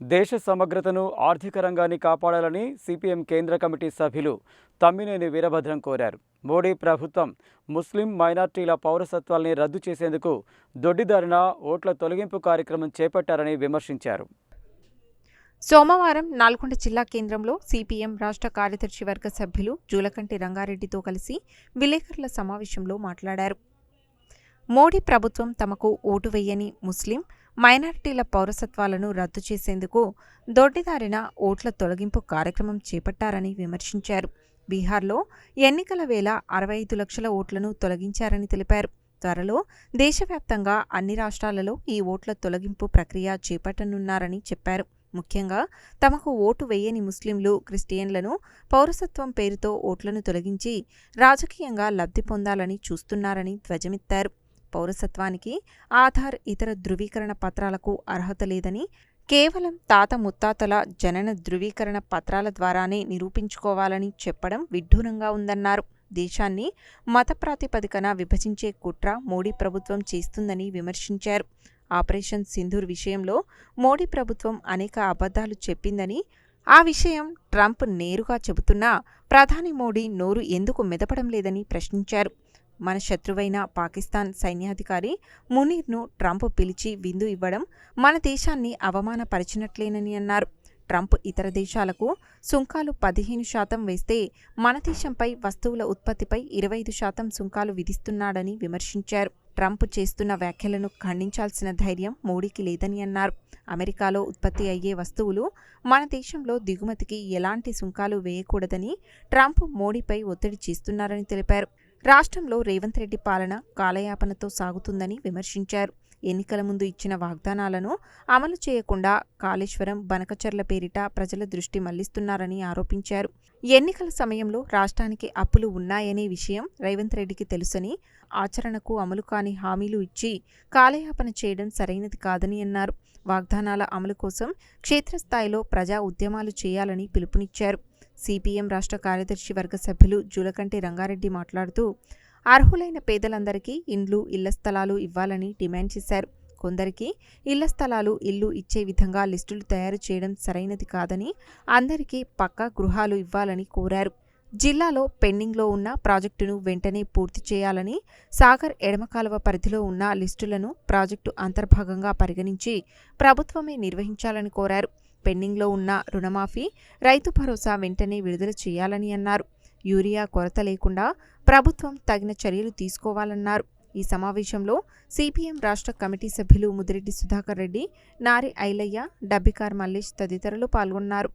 దేశ సమగ్రతను ఆర్థిక రంగాన్ని కాపాడాలని సిపిఎం కేంద్ర కమిటీ సభ్యులు తమ్మినేని వీరభద్రం కోరారు. మోడీ ప్రభుత్వం ముస్లిం మైనార్టీల పౌరసత్వాల్ని రద్దు చేసేందుకు దొడ్డిదారిన ఓట్ల తొలగింపు కార్యక్రమం చేపట్టారని విమర్శించారు. సోమవారం నల్గొండ జిల్లా కేంద్రంలో సిపిఎం రాష్ట్ర కార్యదర్శి వర్గ సభ్యులు జూలకంటి రంగారెడ్డితో కలిసి విలేకరుల సమావేశంలో మాట్లాడారు. మోడీ ప్రభుత్వం తమకు ఓటు వేయని ముస్లిం మైనారిటీల పౌరసత్వాలను రద్దు చేసేందుకు దొడ్డిదారిన ఓట్ల తొలగింపు కార్యక్రమం చేపట్టారని విమర్శించారు. బీహార్లో ఎన్నికల వేళ అరవై ఐదు లక్షల ఓట్లను తొలగించారని తెలిపారు. త్వరలో దేశవ్యాప్తంగా అన్ని రాష్ట్రాలలో ఈ ఓట్ల తొలగింపు ప్రక్రియ చేపట్టనున్నారని చెప్పారు. ముఖ్యంగా తమకు ఓటు వేయని ముస్లింలు క్రిస్టియన్లను పౌరసత్వం పేరుతో ఓట్లను తొలగించి రాజకీయంగా లబ్ధి పొందాలని చూస్తున్నారని ధ్వజమెత్తారు. పౌరసత్వానికి ఆధార్ ఇతర ధృవీకరణ పత్రాలకు అర్హత లేదని కేవలం తాత ముత్తాతల జనన ధృవీకరణ పత్రాల ద్వారానే నిరూపించుకోవాలని చెప్పడం విడ్డూరంగా ఉందన్నారు. దేశాన్ని మత ప్రాతిపదికన విభజించే కుట్ర మోడీ ప్రభుత్వం చేస్తుందని విమర్శించారు. ఆపరేషన్ సింధూర్ విషయంలో మోడీ ప్రభుత్వం అనేక అబద్ధాలు చెప్పిందని ఆ విషయం ట్రంప్ నేరుగా చెబుతున్నా ప్రధాని మోడీ నోరు ఎందుకు మెదపడం లేదని ప్రశ్నించారు. మన శత్రువైన పాకిస్తాన్ సైన్యాధికారి మునీర్ను ట్రంప్ పిలిచి విందు ఇవ్వడం మన దేశాన్ని అవమానపరిచినట్లేనని అన్నారు. ట్రంప్ ఇతర దేశాలకు సుంకాలు పదిహేను శాతం వేస్తే మన దేశంపై వస్తువుల ఉత్పత్తిపై ఇరవై ఐదు శాతం సుంకాలు విధిస్తున్నాడని విమర్శించారు. ట్రంప్ చేస్తున్న వ్యాఖ్యలను ఖండించాల్సిన ధైర్యం మోడీకి లేదని అన్నారు. అమెరికాలో ఉత్పత్తి అయ్యే వస్తువులు మన దేశంలో దిగుమతికి ఎలాంటి సుంకాలు వేయకూడదని ట్రంప్ మోడీపై ఒత్తిడి చేస్తున్నారని తెలిపారు. రాష్ట్రంలో రేవంత్ రెడ్డి పాలన కాలయాపనతో సాగుతుందని విమర్శించారు. ఎన్నికల ముందు ఇచ్చిన వాగ్దానాలను అమలు చేయకుండా కాళేశ్వరం బనకచర్ల పేరిట ప్రజల దృష్టి మళ్ళిస్తున్నారని ఆరోపించారు. ఎన్నికల సమయంలో రాష్ట్రానికి అప్పులు ఉన్నాయనే విషయం రేవంత్ రెడ్డికి తెలుసని ఆచరణకు అమలు కాని హామీలు ఇచ్చి కాలయాపన చేయడం సరైనది కాదని అన్నారు. వాగ్దానాల అమలు కోసం క్షేత్రస్థాయిలో ప్రజా ఉద్యమాలు చేయాలని పిలుపునిచ్చారు. సిపిఎం రాష్ట్ర కార్యదర్శి వర్గ సభ్యులు జూలకంటి రంగారెడ్డి మాట్లాడుతూ అర్హులైన పేదలందరికీ ఇండ్లు ఇళ్ళ స్థలాలు ఇవ్వాలని డిమాండ్ చేశారు. కొందరికి ఇళ్ళ స్థలాలు ఇల్లు ఇచ్చే విధంగా లిస్టులు తయారు చేయడం సరైనది కాదని అందరికీ పక్కా గృహాలు ఇవ్వాలని కోరారు. జిల్లాలో పెండింగ్లో ఉన్న ప్రాజెక్టును వెంటనే పూర్తి చేయాలని సాగర్ ఎడమకాలువ పరిధిలో ఉన్న లిస్టులను ప్రాజెక్టు అంతర్భాగంగా పరిగణించి ప్రభుత్వమే నిర్వహించాలని కోరారు. పెండింగ్లో ఉన్న రుణమాఫీ రైతు భరోసా వెంటనే విడుదల చేయాలని అన్నారు. యూరియా కొరత లేకుండా ప్రభుత్వం తగిన చర్యలు తీసుకోవాలన్నారు. ఈ సమావేశంలో సిపిఎం రాష్ట్ర కమిటీ సభ్యులు ముదిరెడ్డి సుధాకర్ రెడ్డి నారి ఐలయ్య డబ్బికార్ మల్లేష్ తదితరులు పాల్గొన్నారు.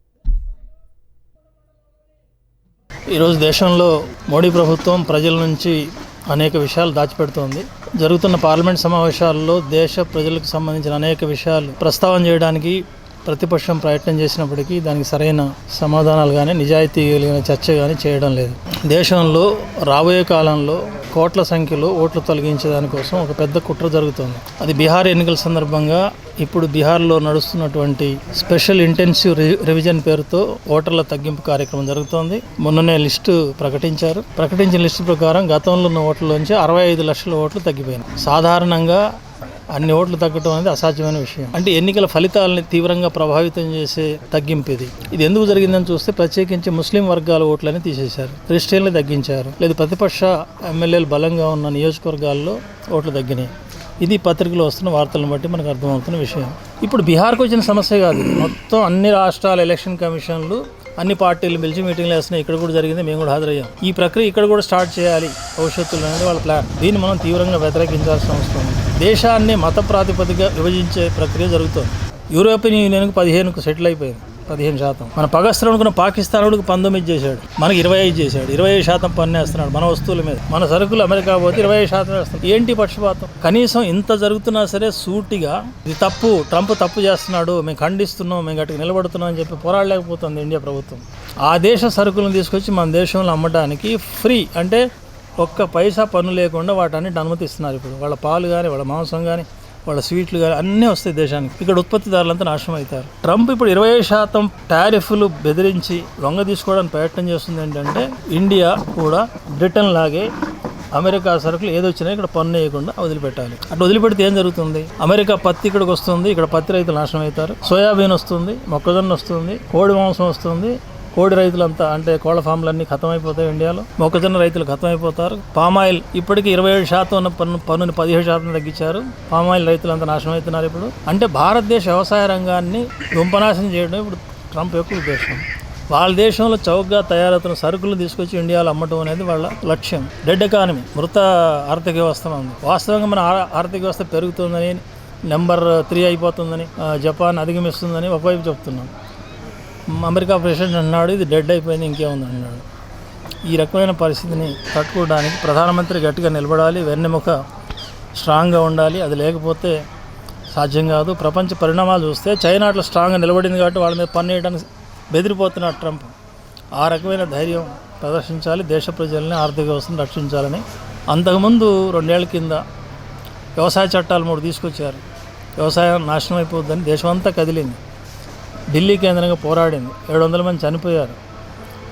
ఈరోజు దేశంలో మోడీ ప్రభుత్వం ప్రజల నుంచి అనేక విషయాలు దాచిపెడుతోంది. జరుగుతున్న పార్లమెంట్ సమావేశాల్లో దేశ ప్రజలకు సంబంధించిన అనేక విషయాలు ప్రస్తావన చేయడానికి ప్రతిపక్షం ప్రయత్నం చేసినప్పటికీ దానికి సరైన సమాధానాలు కానీ నిజాయితీ కలిగిన చర్చ కానీ చేయడం లేదు. దేశంలో రాబోయే కాలంలో కోట్ల సంఖ్యలో ఓట్లు తొలగించే దానికోసం ఒక పెద్ద కుట్ర జరుగుతుంది. అది బీహార్ ఎన్నికల సందర్భంగా ఇప్పుడు బీహార్లో నడుస్తున్నటువంటి స్పెషల్ ఇంటెన్సివ్ రి- రివిజన్ పేరుతో ఓటర్ల తగ్గింపు కార్యక్రమం జరుగుతోంది. మొన్ననే లిస్టు ప్రకటించారు. ప్రకటించిన లిస్టు ప్రకారం గతంలో ఉన్న ఓట్ల నుంచి అరవై ఐదు లక్షల ఓట్లు తగ్గిపోయినాయి. సాధారణంగా అన్ని ఓట్లు తగ్గటం అనేది అసాధ్యమైన విషయం. అంటే ఎన్నికల ఫలితాలని తీవ్రంగా ప్రభావితం చేసే తగ్గింపు ఇది. ఇది ఎందుకు జరిగిందని చూస్తే ప్రత్యేకించి ముస్లిం వర్గాల ఓట్లని తీసేశారు. క్రిస్టియన్లు తగ్గించారు. లేదు ప్రతిపక్ష ఎమ్మెల్యేలు బలంగా ఉన్న నియోజకవర్గాల్లో ఓట్లు తగ్గినాయి. ఇది పత్రికలో వస్తున్న వార్తలను బట్టి మనకు అర్థమవుతున్న విషయం. ఇప్పుడు బీహార్కు వచ్చిన సమస్య కాదు. మొత్తం అన్ని రాష్ట్రాల ఎలక్షన్ కమిషన్లు అన్ని పార్టీలు పిలిచి మీటింగ్లు వేస్తున్నాయి. ఇక్కడ కూడా జరిగింది మేము కూడా హాజరయ్యాం. ఈ ప్రక్రియ ఇక్కడ కూడా స్టార్ట్ చేయాలి. భవిష్యత్తులో అనేది వాళ్ళ ప్లాన్. దీన్ని మనం తీవ్రంగా వ్యతిరేకించాల్సిన అవసరం ఉంది. దేశాన్ని మత ప్రాతిపదిక విభజించే ప్రక్రియ జరుగుతోంది. యూరోపియన్ యూనియన్కు పదిహేనుకు సెటిల్ అయిపోయింది. పదిహేను శాతం. మన పగస్త్రం అనుకున్న పాకిస్తాన్ పంతొమ్మిది చేశాడు. మనకి ఇరవై ఐదు చేశాడు. ఇరవై ఐదు శాతం పన్ను వేస్తున్నాడు మన వస్తువుల మీద. మన సరుకులు అమెరికా పోతే ఇరవై ఐదు శాతం వేస్తున్నాడు. ఏంటి పక్షపాతం? కనీసం ఇంత జరుగుతున్నా సరే సూటిగా ఇది తప్పు ట్రంప్ తప్పు చేస్తున్నాడు మేము ఖండిస్తున్నాం మేము గట్టిగా నిలబడుతున్నాం అని చెప్పి పోరాడలేకపోతుంది ఇండియా ప్రభుత్వం. ఆ దేశ సరుకులను తీసుకొచ్చి మన దేశంలో అమ్మడానికి ఫ్రీ అంటే ఒక్క పైసా పన్ను లేకుండా వాటన్నిటి అనుమతిస్తున్నారు ఇప్పుడు. వాళ్ళ పాలు కానీ వాళ్ళ మాంసం కానీ వాళ్ళ స్వీట్లు కానీ అన్నీ వస్తాయి దేశానికి. ఇక్కడ ఉత్పత్తిదారులంతా నాశనం అవుతారు ట్రంప్ ఇప్పుడు ఇరవై శాతం టారిఫ్లు బెదిరించి లొంగ తీసుకోవడానికి ప్రయత్నం చేస్తుంది ఏంటంటే ఇండియా కూడా బ్రిటన్ లాగే అమెరికా సరుకులు ఏదొచ్చినా ఇక్కడ పన్ను వేయకుండా వదిలిపెట్టాలి. అటు వదిలిపెడితే ఏం జరుగుతుంది? అమెరికా పత్తి ఇక్కడికి వస్తుంది ఇక్కడ పత్తి రైతులు నాశనం అవుతారు. సోయాబీన్ వస్తుంది మొక్కజొన్న వస్తుంది కోడి మాంసం వస్తుంది కోడి రైతులంతా అంటే కోళ్ళ ఫామ్లన్నీ ఖతమైపోతాయి అయిపోతాయి ఇండియాలో. మొక్కజొన్న రైతులు ఖతమైపోతారు. అయిపోతారు పామాయిల్ ఇప్పటికి ఇరవై ఏడు శాతం ఉన్న పన్ను పన్నుని పదిహేడు శాతం తగ్గించారు. పామాయిల్ రైతులంతా నాశనం అవుతున్నారు ఇప్పుడు. అంటే భారతదేశ వ్యవసాయ రంగాన్ని దుంపనాశనం చేయడం ఇప్పుడు ట్రంప్ యొక్క ఉద్దేశం. వాళ్ళ దేశంలో చౌకగా తయారవుతున్న సరుకులు తీసుకొచ్చి ఇండియాలో అమ్మటం అనేది వాళ్ళ లక్ష్యం. డెడ్ ఎకానమీ మృత ఆర్థిక వ్యవస్థ ఉంది. వాస్తవంగా మన ఆర్థిక వ్యవస్థ పెరుగుతుందని నెంబర్ త్రీ అయిపోతుందని జపాన్ అధిగమిస్తుందని ఒకవైపు చెప్తున్నాం. అమెరికా ప్రెసిడెంట్ అన్నాడు ఇది డెడ్ అయిపోయింది ఇంకేముంది అన్నాడు. ఈ రకమైన పరిస్థితిని తట్టుకోవడానికి ప్రధానమంత్రి గట్టిగా నిలబడాలి వెన్నెముక స్ట్రాంగ్గా ఉండాలి అది లేకపోతే సాధ్యం కాదు. ప్రపంచ పరిణామాలు చూస్తే చైనా అట్లా స్ట్రాంగ్గా నిలబడింది కాబట్టి వాళ్ళ మీద పన్ను వేయడానికి బెదిరిపోతున్నాడు ట్రంప్. ఆ రకమైన ధైర్యం ప్రదర్శించాలి దేశ ప్రజల్ని ఆర్థిక వ్యవస్థను రక్షించాలని. అంతకుముందు రెండేళ్ళ కింద వ్యవసాయ చట్టాలు మూడు తీసుకొచ్చారు. వ్యవసాయం నాశనం అయిపోద్దని దేశమంతా కదిలింది. ఢిల్లీ కేంద్రంగా పోరాడింది. ఏడు వందల మంది చనిపోయారు.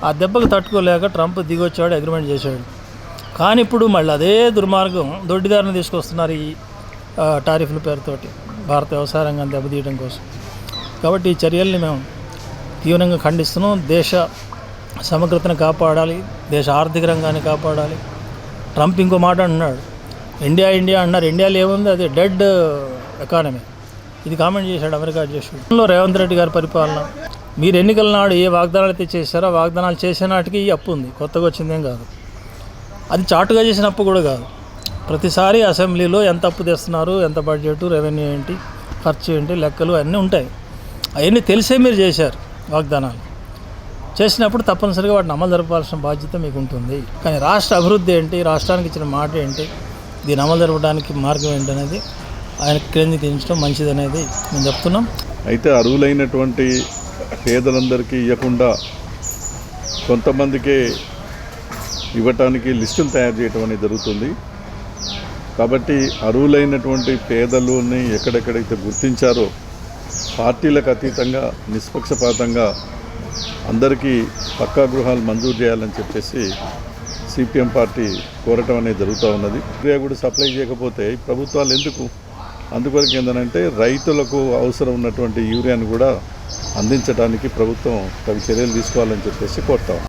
ఆ దెబ్బకు తట్టుకోలేక ట్రంప్ దిగొచ్చాడు అగ్రిమెంట్ చేశాడు. కానీ ఇప్పుడు మళ్ళీ అదే దుర్మార్గం దొడ్డిదారిని తీసుకొస్తున్నారు ఈ టారిఫ్ల పేరుతోటి. భారత వ్యవసాయ రంగాన్ని దెబ్బతీయడం కోసం. కాబట్టి ఈ చర్యల్ని మేము తీవ్రంగా ఖండిస్తున్నాం. దేశ సమగ్రతను కాపాడాలి దేశ ఆర్థిక రంగాన్ని కాపాడాలి. ట్రంప్ ఇంకో మాట అంటున్నాడు ఇండియా ఇండియా అన్నారు. ఇండియాలో ఏముంది అది డెడ్ ఎకానమీ. ఇది కామెంట్ చేశాడు అమెరికా అధ్యక్షుడు. రేవంత్ రెడ్డి గారి పరిపాలన. మీరు ఎన్నికల నాడు ఏ వాగ్దానాలు అయితే చేశారో ఆ వాగ్దానాలు చేసే నాటికి ఈ అప్పు ఉంది. కొత్తగా వచ్చిందేం కాదు. అది చాటుగా చేసిన అప్పు కూడా కాదు. ప్రతిసారి అసెంబ్లీలో ఎంత అప్పు తెస్తున్నారు ఎంత బడ్జెట్ రెవెన్యూ ఏంటి ఖర్చు ఏంటి లెక్కలు అన్నీ ఉంటాయి. అవన్నీ తెలిసే మీరు చేశారు వాగ్దానాలు. చేసినప్పుడు తప్పనిసరిగా వాటిని అమలు జరపాల్సిన బాధ్యత మీకు ఉంటుంది. కానీ రాష్ట్ర అభివృద్ధి ఏంటి రాష్ట్రానికి ఇచ్చిన మాట ఏంటి దీన్ని అమలు జరపడానికి మార్గం ఏంటనేది ఆయన కేంద్రీకరించడం మంచిది అనేది మేము చెప్తున్నాం. అయితే అర్హులైనటువంటి పేదలందరికీ ఇవ్వకుండా కొంతమందికే ఇవ్వటానికి లిస్టులు తయారు చేయటం అనేది జరుగుతుంది. కాబట్టి అర్హులైనటువంటి పేదలని ఎక్కడెక్కడైతే గుర్తించారో పార్టీలకు అతీతంగా నిష్పక్షపాతంగా అందరికీ పక్కా గృహాలు మంజూరు చేయాలని చెప్పేసి సిపిఎం పార్టీ కోరటం అనేది జరుగుతూ ఉన్నది. యూరియా కూడా సప్లై చేయకపోతే ప్రభుత్వాలు ఎందుకు అందువరకు ఏంటంటే రైతులకు అవసరం ఉన్నటువంటి యూరియాను కూడా అందించడానికి ప్రభుత్వం తగు చర్యలు తీసుకోవాలని చెప్పేసి కోరుతాం.